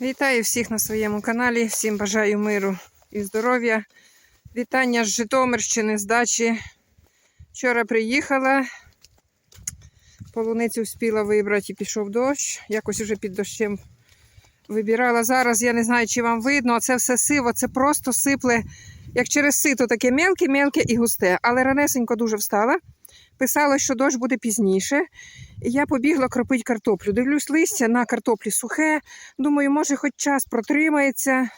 Вітаю всіх на своєму каналі. Всім бажаю миру і здоров'я. Вітання з Житомирщини, з дачі. Вчора приїхала, полуницю встигла вибрати і пішов дощ. Якось уже під дощем вибирала. Зараз я не знаю, чи вам видно, це все сиво, це просто сипле, як через сито, таке мелке, мелке і густе. Але ранесенько дуже встала. Писала, що дощ буде пізніше. І я побігла кропити картоплю. Дивлюсь листя на картоплі сухе. Думаю, може, хоч час протримається,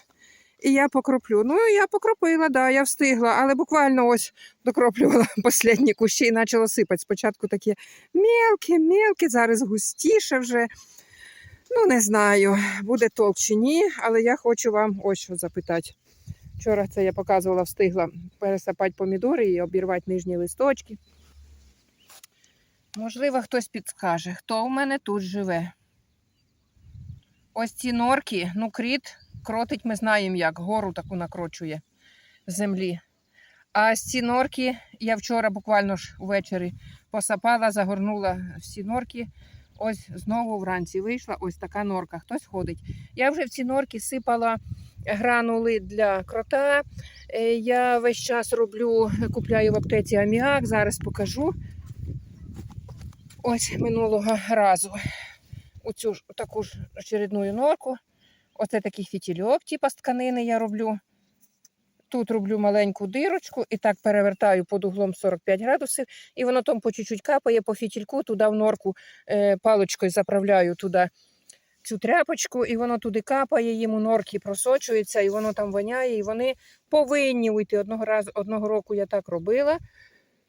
і я покроплю. Ну, я покропила, да, я встигла, але буквально ось докроплювала останні кущі і почало сипати. Спочатку таке мелке, мелке, зараз густіше вже. Ну, не знаю, буде толк чи ні, але я хочу вам ось що запитати. Вчора це я показувала, встигла пересипати помідори і обірвати нижні листочки. Можливо, хтось підскаже, хто у мене тут живе. Ось ці норки, ну, кріт кротить, ми знаємо як, гору таку накрочує з землі. А ці норки я вчора буквально ж ввечері посапала, загорнула всі норки. Ось знову вранці вийшла ось така норка. Хтось ходить. Я вже в ці норки сипала гранули для крота. Е, Я весь час роблю, купляю в аптеці аміак, зараз покажу. Ось минулого разу у цю ж таку ж очередну норку. Оце такий фітільок, типа з тканини я роблю. Тут роблю маленьку дирочку і так перевертаю під углом 45 градусів, і воно там по чуть-чуть капає по фітільку, туди в норку е, паличкою заправляю туди цю тряпочку, і воно туди капає, їм у норки просочується, і воно там воняє, і вони повинні уйти. Одного разу, одного року я так робила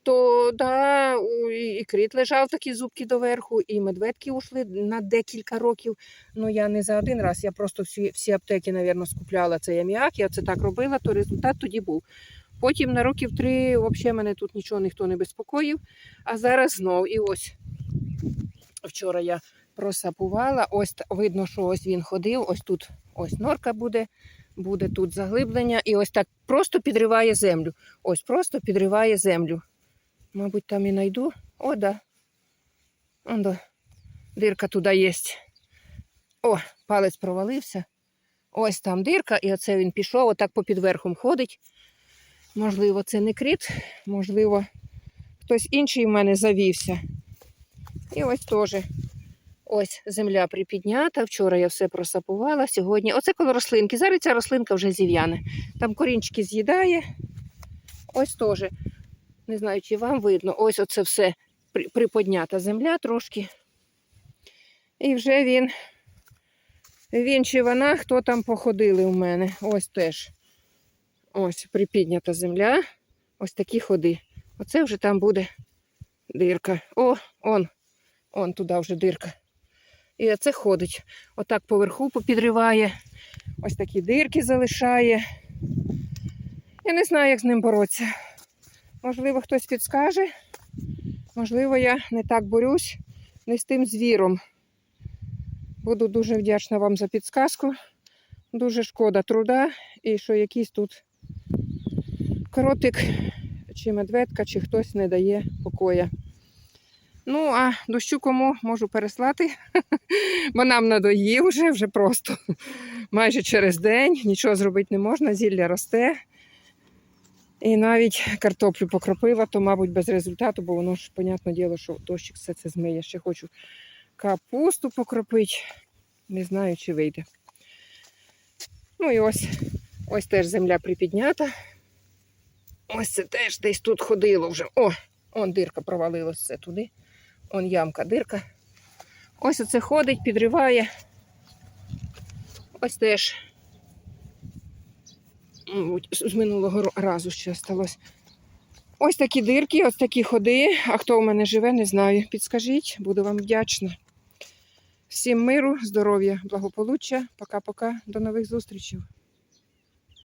то да, і кріт лежав такі зубки доверху, і медведки ушли на декілька років. Ну я не за один раз, я просто всі, всі аптеки, мабуть, скупляла цей аміак. Я це так робила, то результат тоді був. Потім на років три взагалі мене тут нічого ніхто не безпокоїв. А зараз знов. І ось вчора я просапувала. Ось видно, що ось він ходив, ось тут ось норка буде, буде тут заглиблення, і ось так просто підриває землю. Ось просто підриває землю. Мабуть, там і найду. О, да. Он да. Дирка туди є. О, палець провалився. Ось там дирка, і оце він пішов, отак попід верхом ходить. Можливо, це не кріт, можливо, хтось інший в мене завівся. І ось теж. Ось земля припіднята. Вчора я все просапувала. Сьогодні. Оце коло рослинки. Зараз ця рослинка вже зів'яне. Там корінчики з'їдає. Ось теж. Не знаю, чи вам видно. Ось оце все приподнята земля трошки. І вже він, він чи вона, хто там походили у мене. Ось теж. Ось припіднята земля. Ось такі ходи. Оце вже там буде дирка. О, он, он туди вже дирка. І оце ходить. Отак поверху попідриває. Ось такі дирки залишає. Я не знаю, як з ним боротися. Можливо, хтось підскаже. Можливо, я не так борюсь не з тим звіром. Буду дуже вдячна вам за підсказку. Дуже шкода труда і що якийсь тут кротик чи медведка, чи хтось не дає покоя. Ну, а дощу кому можу переслати, бо нам надоїв вже, вже просто майже через день. Нічого зробити не можна, зілля росте. І навіть картоплю покропила, то, мабуть, без результату, бо воно ж, понятне діло, що дощик все це змиє. Ще хочу капусту покропити. Не знаю, чи вийде. Ну і ось, ось теж земля припіднята. Ось це теж десь тут ходило вже. О, он дирка провалилась все туди. Он ямка, дирка. Ось оце ходить, підриває. Ось теж з минулого разу ще сталося. Ось такі дирки, ось такі ходи. А хто у мене живе, не знаю. Підскажіть, буду вам вдячна. Всім миру, здоров'я, благополуччя. Пока-пока. До нових зустрічей.